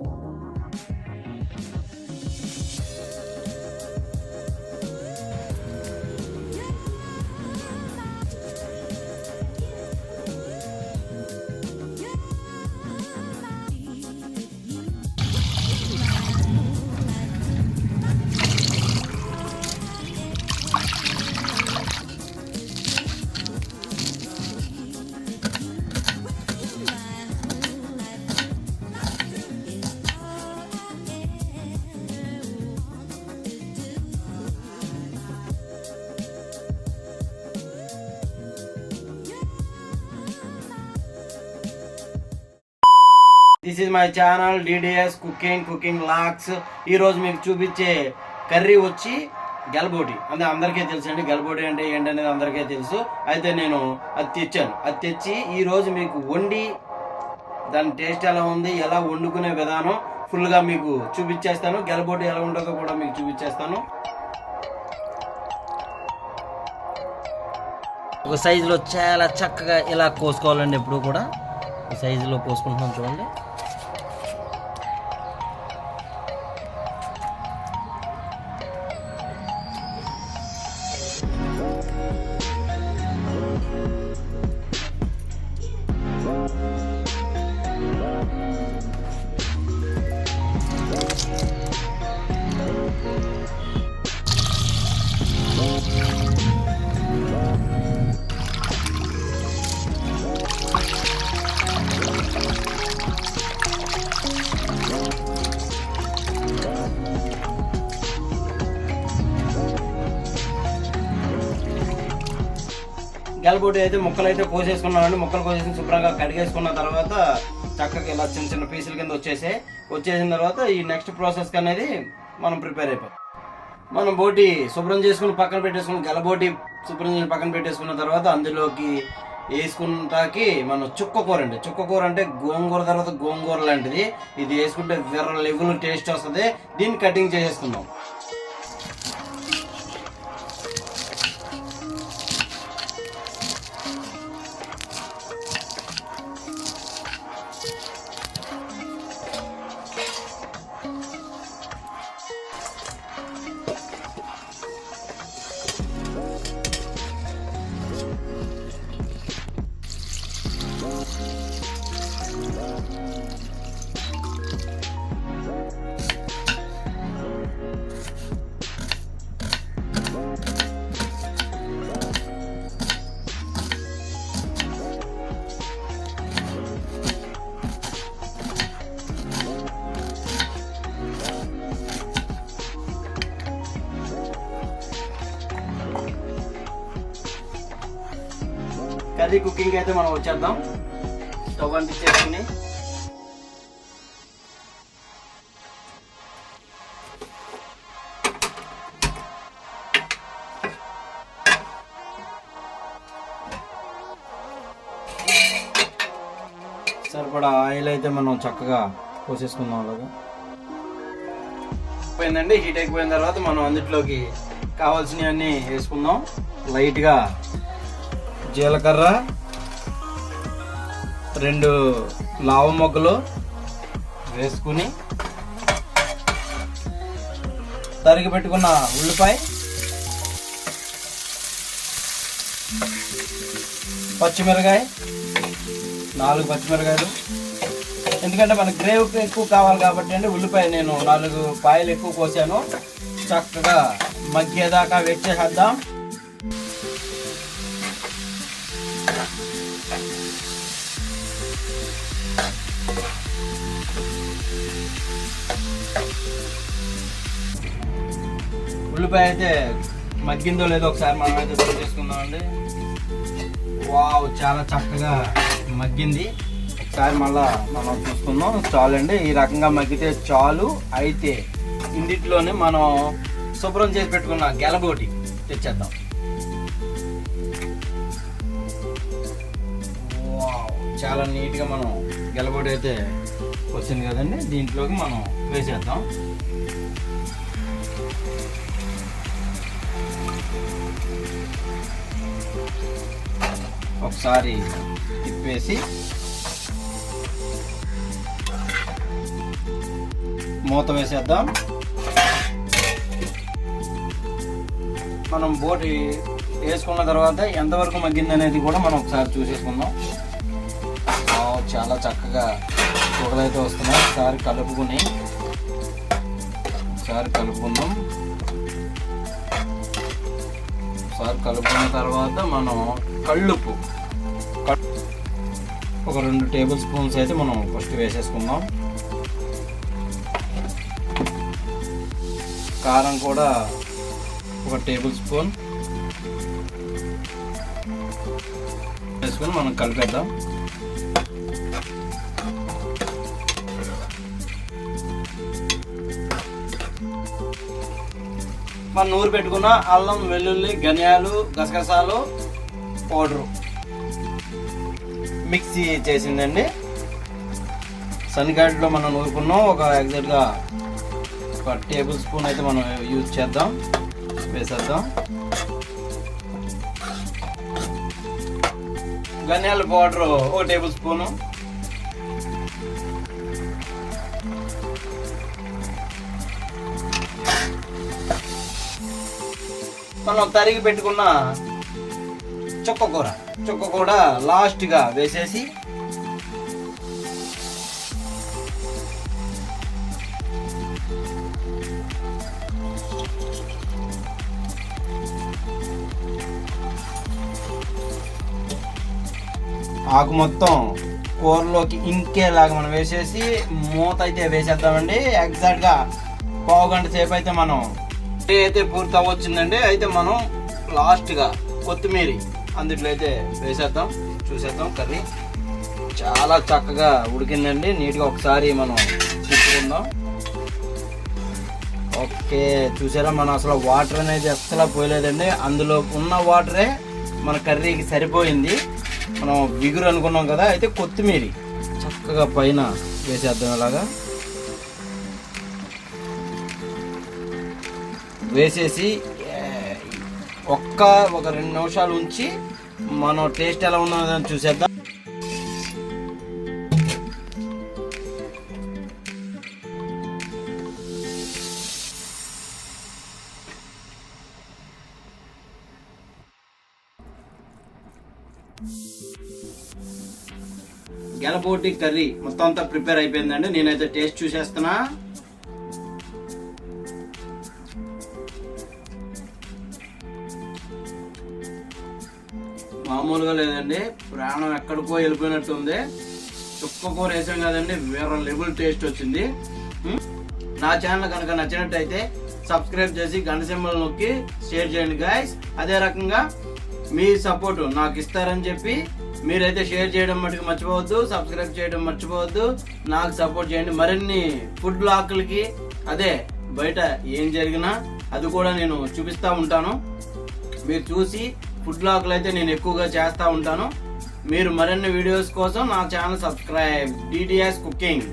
you this is my channel DDS cooking cooking locks ఈరోజు మీకు చూపించే కర్రీ వచ్చి గెలబోటి. అంటే అందరికీ తెలుసు అండి గెలబోటి అంటే ఏంటనేది అందరికీ తెలుసు. అయితే నేను అది తెచ్చాను. అది తెచ్చి ఈరోజు మీకు వండి దాని టేస్ట్ ఎలా ఉంది ఎలా వండుకునే విధానం ఫుల్గా మీకు చూపించేస్తాను. గెలబోటి ఎలా ఉంటుందో కూడా మీకు చూపించేస్తాను. ఒక సైజులో చాలా చక్కగా ఇలా కోసుకోవాలండి ఎప్పుడు కూడా. సైజులో కోసుకుంటున్నాం చూడండి. గెలబొట్టి అయితే ముక్కలు అయితే కోసేసుకున్నామండి. ముక్కలు కోసేసి శుభ్రంగా కడిగేసుకున్న తర్వాత చక్కగా ఇలా చిన్న చిన్న పీసుల కింద వచ్చేసాయి వచ్చేసిన తర్వాత ఈ నెక్స్ట్ ప్రాసెస్ అనేది మనం ప్రిపేర్ అయిపోతాం. మనం బోటి శుభ్రం చేసుకుని పక్కన పెట్టేసుకుని గెలబోటి శుభ్రం చేసి పక్కన పెట్టేసుకున్న తర్వాత అందులోకి వేసుకుంటాకి మనం చుక్క కూర అండి. చుక్క కూర అంటే గోంగూర తర్వాత గోంగూర లాంటిది. ఇది వేసుకుంటే వెర్ర లెవెల్ టేస్ట్ వస్తుంది. దీన్ని కటింగ్ చేసేసుకుందాం. కర్రీ కుకింగ్ అయితే మనం వచ్చేద్దాం. స్టవ్ అంటించేసుకుని సరిపడా ఆయిల్ అయితే మనం చక్కగా పోసేసుకుందాం అలాగా. అయిపోయిందండి హీట్ అయిపోయిన తర్వాత మనం అందులోకి కావాల్సినవన్నీ వేసుకుందాం. లైట్గా జీలకర్ర రెండు లావ మొగ్గలు వేసుకుని తరిగి పెట్టుకున్న ఉల్లిపాయ పచ్చిమిరకాయ నాలుగు పచ్చిమిరకాయలు. ఎందుకంటే మనకు గ్రేవీకి ఎక్కువ కావాలి కాబట్టి అండి ఉల్లిపాయ నేను నాలుగు పాయలు ఎక్కువ కోసాను. చక్కగా మగ్గేదాకా వెయిట్ చేసేద్దాం. ఉల్లిపాయ అయితే మగ్గిందో లేదో ఒకసారి మనం అయితే చెక్ చేసుకుందామండి. వావ్ చాలా చక్కగా మగ్గింది. ఒకసారి మళ్ళా మనం చూసుకుందాం. చాలండి ఈ రకంగా మగ్గితే చాలు. అయితే ఇందిట్లోనే మనం శుభ్రం చేసి పెట్టుకున్న గెలబోటి తెచ్చేద్దాం. వావ్ చాలా నీట్గా మనం గెలబోటి అయితే వచ్చింది కదండి. దీంట్లోకి మనం వేసేద్దాం. ఒకసారి తిప్పేసి మూత వేసేద్దాం. మనం బోటి వేసుకున్న తర్వాత ఎంతవరకు మగ్గింది అనేది కూడా మనం ఒకసారి చూసేసుకుందాం. చాలా చక్కగా పొగలైతే వస్తున్నాయి. ఒకసారి కలుపుకుని ఒకసారి కలుపుకుందాం. ఒకసారి కలుపుకున్న తర్వాత మనం కళ్ళుప్పు. ఒక రెండు టేబుల్ స్పూన్స్ అయితే మనం ఫస్ట్ వేసేసుకుందాం. కారం కూడా ఒక టేబుల్ స్పూన్. వేసుకొని మనం కలిపేద్దాం. మనం నూరు పెట్టుకున్న అల్లం వెల్లుల్లి ధనియాలు గసగసాలు పౌడరు. మిక్సీ చేసిందండి. సన్నిగాడిలో మనం నూరుకున్నాం. ఒక ఎగ్జాక్ట్గా ఒక టేబుల్ స్పూన్ అయితే మనం యూజ్ చేద్దాం. వేసేద్దాం. ధనియాల పౌడర్ ఒక టేబుల్ స్పూను. మనం తరిగి పెట్టుకున్న చుక్క కూర చుక్క కూర లాస్ట్గా వేసేసి ఆకు మొత్తం కూరలోకి ఇంకేలాగా మనం వేసేసి మూత అయితే వేసేద్దామండి. ఎగ్జాక్ట్గా పావు గంట సేపు అయితే మనం డే అయితే పూర్తి అవ్వచ్చిందండి అయితే మనం లాస్ట్గా కొత్తిమీర అందుట్లో అయితే వేసేద్దాం చూసేద్దాం కర్రీ. చాలా చక్కగా ఉడికిందండి. నీట్గా ఒకసారి మనం తిప్పుకుందాం. ఓకే చూసారా మనం అసలు వాటర్ అనేది అస్సలు పోయలేదండి. అందులో ఉన్న వాటరే మన కర్రీకి సరిపోయింది. మనం విగురు అనుకున్నాం కదా అయితే కొత్తిమీర చక్కగా పైన వేసేద్దాం ఇలాగా. వేసేసి ఒక్క ఒక రెండు నిమిషాలు ఉంచి మనం టేస్ట్ ఎలా ఉన్నదని చూసేద్దాం. గెలపోటి కర్రీ మొత్తం అంతా ప్రిపేర్ అయిపోయిందండి. నేనైతే టేస్ట్ చూసేస్తున్నా. మామూలుగా లేదండి. ప్రాణం ఎక్కడికో వెళ్ళిపోయినట్టుంది. చుక్క కూర వేసాం కదండి వేరే లెవెల్ టేస్ట్ వచ్చింది. నా ఛానల్ కనుక నచ్చినట్టయితే సబ్స్క్రైబ్ చేసి గంట సింబల్ నొక్కి షేర్ చేయండి గాయస్ అదే రకంగా మీ సపోర్ట్ నాకు ఇస్తారని చెప్పి మీరైతే షేర్ చేయడం మటుకు మర్చిపోవద్దు సబ్స్క్రైబ్ చేయడం మర్చిపోవద్దు. నాకు సపోర్ట్ చేయండి. మరిన్ని ఫుడ్ బ్లాక్లకి అదే బయట ఏం జరిగినా అది కూడా నేను చూపిస్తూ ఉంటాను. మీరు చూసి ఫుడ్ బ్లాగ్లు అయితే నేను ఎక్కువగా చేస్తూ ఉంటాను. మీరు మరిన్ని వీడియోస్ కోసం నా ఛానల్ సబ్స్క్రైబ్ డిటిఎస్ కుకింగ్